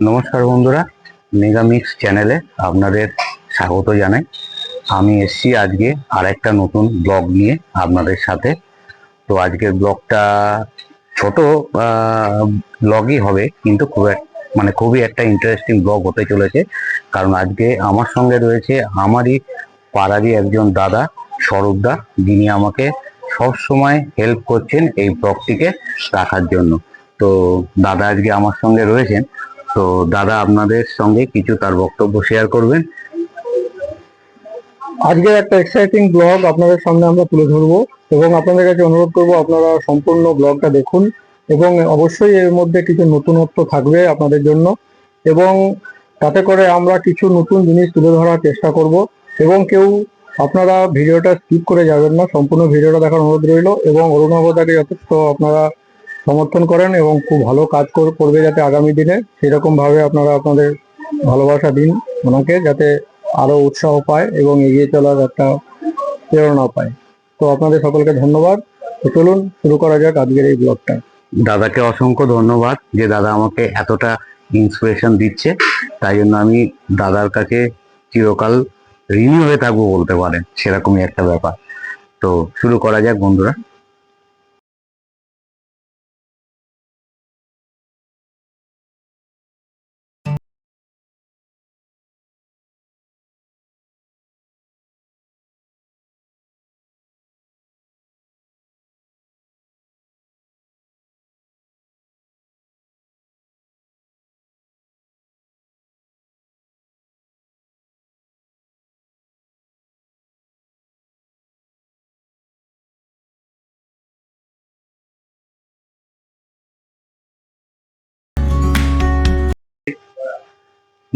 নমস্কার বন্ধুরা মেগামিক্স চ্যানেলে আপনাদের স্বাগত জানাই। আমি এসছি আজকে আর একটা নতুন ব্লগ নিয়ে আপনাদের সাথে। তো আজকের ব্লগটা ছোট ব্লগই হবে, কিন্তু খুব মানে খুবই একটা ইন্টারেস্টিং ব্লগ হতে চলেছে। কারণ আজকে আমার সঙ্গে রয়েছে আমারই পাড়ারই একজন দাদা স্বরূপদা যিনি আমাকে সব সময় হেল্প করছেন এই ব্লগটিকে রাখার জন্য। তো দাদা আজকে আমার সঙ্গে রয়েছেন। তো দাদা আপনাদের সঙ্গে কিছু তার বক্তব্য শেয়ার করবেন। আজকে একটা এক্সাইটিং ব্লগ আপনাদের সামনে আমরা তুলে ধরবো এবং আপনাদের কাছে অনুরোধ করব আপনারা সম্পূর্ণ ব্লগটা দেখুন এবং অবশ্যই এর মধ্যে কিছু নতুনত্ব থাকবে আপনাদের জন্য এবং তাতে করে আমরা কিছু নতুন জিনিস তুলে ধরার চেষ্টা করব এবং কেউ আপনারা ভিডিওটা স্কিপ করে যাবেন না, সম্পূর্ণ ভিডিওটা দেখার অনুরোধ রইল এবং অরুণাবদাকে যথেষ্ট আপনারা সমর্থন করেন এবং খুব ভালো কাজ কর- করবে যাতে আগামী দিনে। সেরকম ভাবে আপনারা আপনাদের ভালোবাসা দিন ওনাকে, যাতে আরও উৎসাহ পায় এবং এগিয়ে চলার একটা প্রেরণা পায়। তো আপনাদের সকলকে ধন্যবাদ। তো চলুন, শুরু করা যাক আজকের এই ব্লগটা। দাদাকে অসংখ্য ধন্যবাদ যে দাদা আমাকে এতটা ইন্সপিরেশন দিচ্ছে। তাই জন্য আমি দাদার কাছে চিরকাল ঋণী হয়ে থাকব বলতে পারেন, সেরকমই একটা ব্যাপার। তো শুরু করা যাক বন্ধুরা।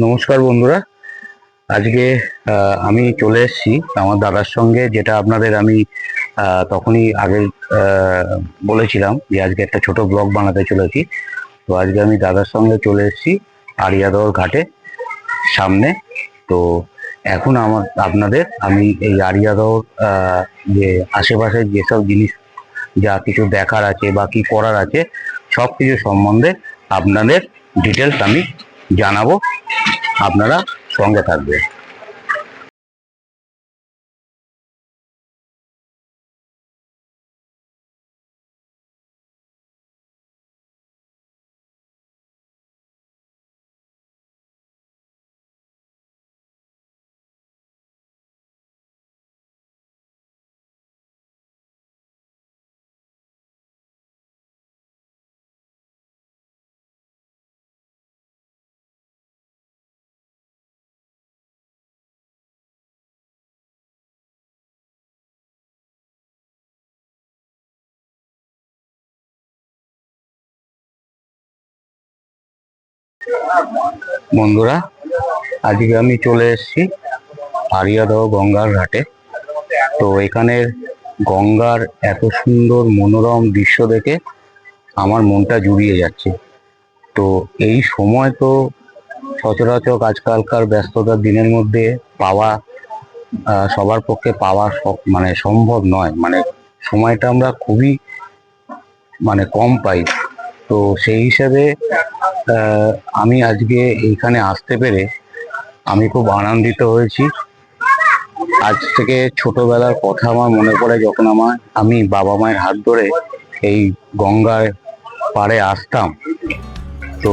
নমস্কার বন্ধুরা। আজকে আমি চলে এসেছি আমার দাদার সঙ্গে, যেটা আপনাদের আমি তখনই আগে বলেছিলাম যে আজকে একটা ছোট ব্লগ বানাতে চলেছি। তো আজকে আমি দাদার সঙ্গে চলে এসেছি আরিয়াদর ঘাটে সামনে। তো এখন আমার, আপনাদের আমি এই আরিয়াদর যে আশেপাশের যেসব জিনিস যা কিছু দেখার আছে বা কি করার আছে সব কিছু সম্বন্ধে আপনাদের ডিটেলস আমি জানাব। আপনারা সঙ্গে থাকবে বন্ধুরা, আজকে আমি চলে এসেছি আরিয়াদহ গঙ্গার ঘাটে। তো এখানের গঙ্গার এত সুন্দর মনোরম দৃশ্য দেখে আমার মনটা জুড়িয়ে যাচ্ছে। তো এই সময় তো সচরাচর আজকালকার ব্যস্ততার দিনের মধ্যে পাওয়া সবার পক্ষে পাওয়া মানে সম্ভব নয়। মানে সময়টা আমরা খুবই মানে কম পাই। তো সেই হিসাবে আমি আজকে এইখানে আসতে পেরে আমি খুব আনন্দিত হয়েছি। আজ থেকে ছোটবেলার কথা আমার মনে পড়ে যখন আমার, আমি বাবা মায়ের হাত ধরে এই গঙ্গার পাড়ে আসতাম। তো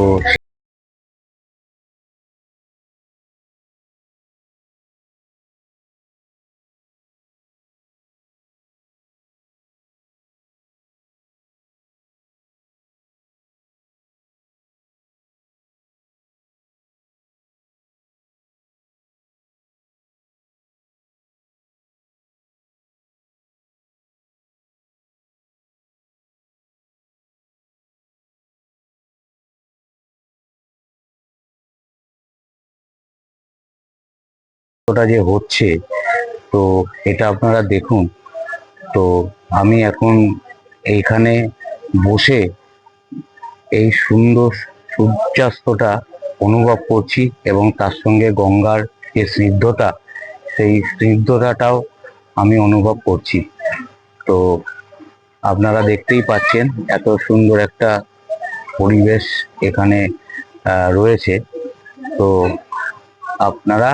ওটা যে হচ্ছে, তো এটা আপনারা দেখুন। তো আমি এখন এইখানে বসে এই সুন্দর সূর্যাস্তটা অনুভব করছি এবং তার সঙ্গে গঙ্গার যে স্নিগ্ধতা, সেই স্নিগ্ধতাটাও আমি অনুভব করছি। তো আপনারা দেখতেই পাচ্ছেন এত সুন্দর একটা পরিবেশ এখানে রয়েছে। তো আপনারা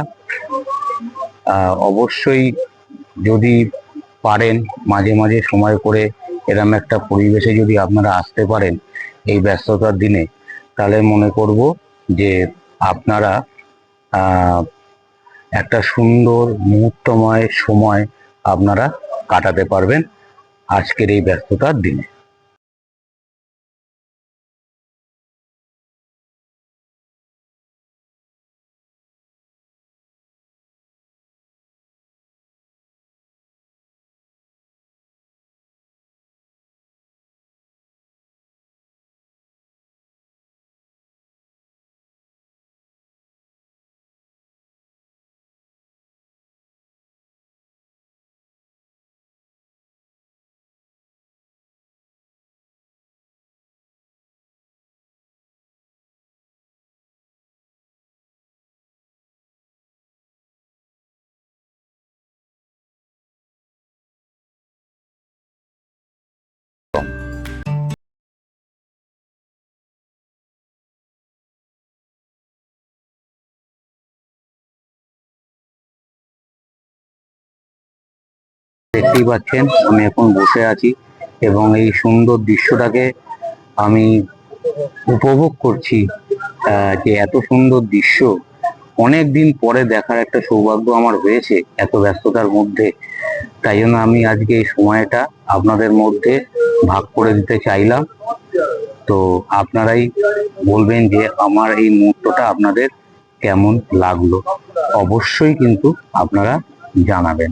অবশ্যই যদি পারেন মাঝে মাঝে সময় করে এরম একটা পরিবেশে যদি আপনারা আসতে পারেন এই ব্যস্ততার দিনে, তাহলে মনে করব যে আপনারা একটা সুন্দর মুহূর্তময় সময় আপনারা কাটাতে পারবেন আজকের এই ব্যস্ততার দিনে। দেখতেই পাচ্ছেন, আমি এখন বসে আছি এবং এই সুন্দর দৃশ্যটাকে আমি উপভোগ করছি যে এত সুন্দর দৃশ্য। অনেক দিন পরে দেখার একটা সৌভাগ্য আমার হয়েছে এত ব্যস্ততার মধ্যে। তাই জন্য আমি আজকে এই সময়টা আপনাদের মধ্যে ভাগ করে দিতে চাইলাম। তো আপনারাই বলবেন যে আমার এই মুহূর্তটা আপনাদের কেমন লাগল? অবশ্যই কিন্তু আপনারা জানাবেন।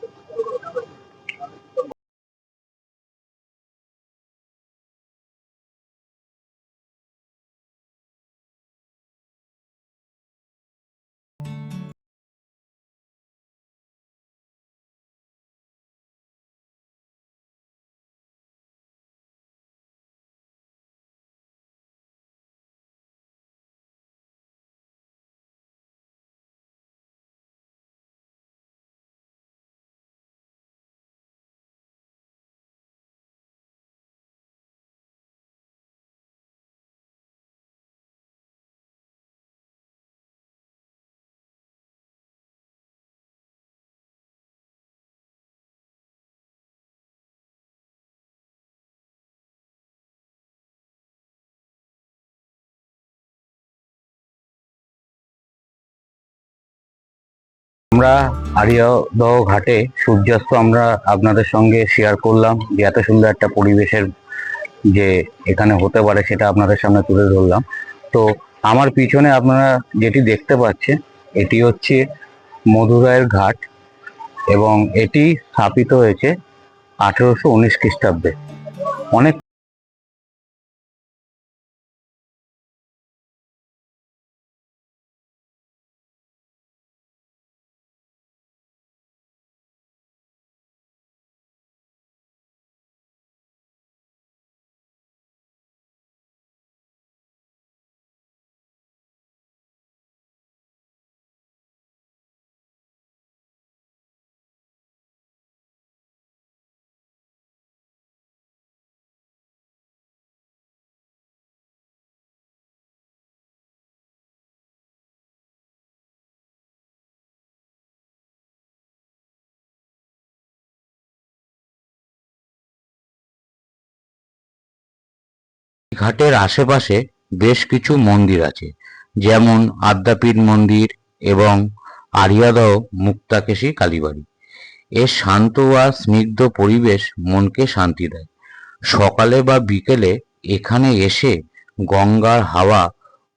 আমরা আরিয়াদহ ঘাটে সূর্যাস্ত আমরা আপনাদের সঙ্গে শেয়ার করলাম যে এত সুন্দর একটা পরিবেশের যে এখানে হতে পারে সেটা আপনাদের সামনে তুলে ধরলাম। তো আমার পিছনে আপনারা যেটি দেখতে পাচ্ছেন, এটি হচ্ছে মধুরায়ের ঘাট এবং এটি স্থাপিত হয়েছে আঠেরোশো উনিশ খ্রিস্টাব্দে। অনেক ঘাটের আশেপাশে বেশ কিছু মন্দির আছে যেমন আদ্যাপীঠ মন্দির এবং আরিয়াদহ মুক্তাকেশী কালীবাড়ি। এর শান্ত আর স্নিগ্ধ পরিবেশ মনকে শান্তি দেয়। সকালে বা বিকেলে এখানে এসে গঙ্গার হাওয়া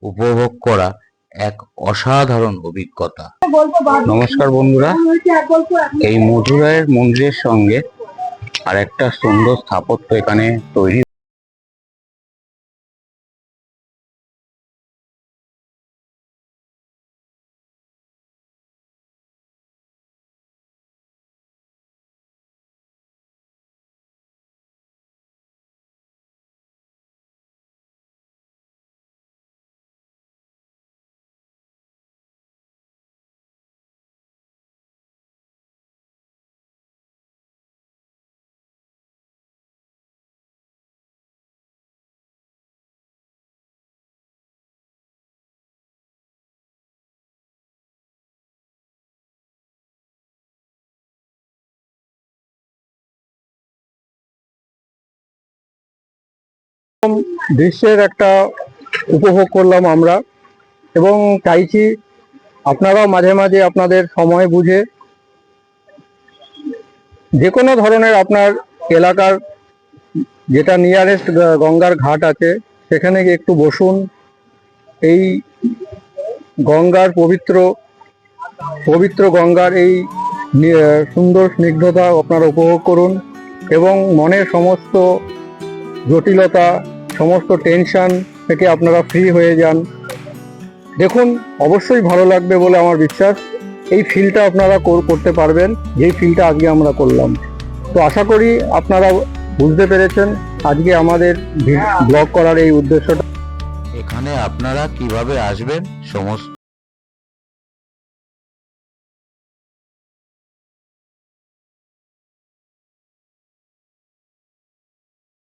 উপভোগ করা এক অসাধারণ অভিজ্ঞতা। নমস্কার বন্ধুরা। এই মধুরায়ের মন্দিরের সঙ্গে আর একটা সুন্দর স্থাপত্য এখানে তৈরি দৃশ্যের একটা উপভোগ করলাম আমরা। এবং চাইছি আপনারাও মাঝে মাঝে আপনাদের সময় বুঝে যে কোনো ধরনের আপনার এলাকার যেটা নিয়ারেস্ট গঙ্গার ঘাট আছে, সেখানে একটু বসুন। এই গঙ্গার পবিত্র পবিত্র গঙ্গার এই সুন্দর স্নিগ্ধতা আপনারা উপভোগ করুন এবং মনের সমস্ত জটিলতা সমস্ত টেনশান থেকে আপনারা ফ্রি হয়ে যান। দেখুন অবশ্যই ভালো লাগবে বলে আমার বিশ্বাস। এই ফিলটা আপনারা কর- করতে পারবেন যেই ফিলটা আজকে আমরা করলাম। তো আশা করি আপনারা বুঝতে পেরেছেন আজকে আমাদের ব্লগ করার এই উদ্দেশ্যটা। এখানে আপনারা কীভাবে আসবেন সমস্ত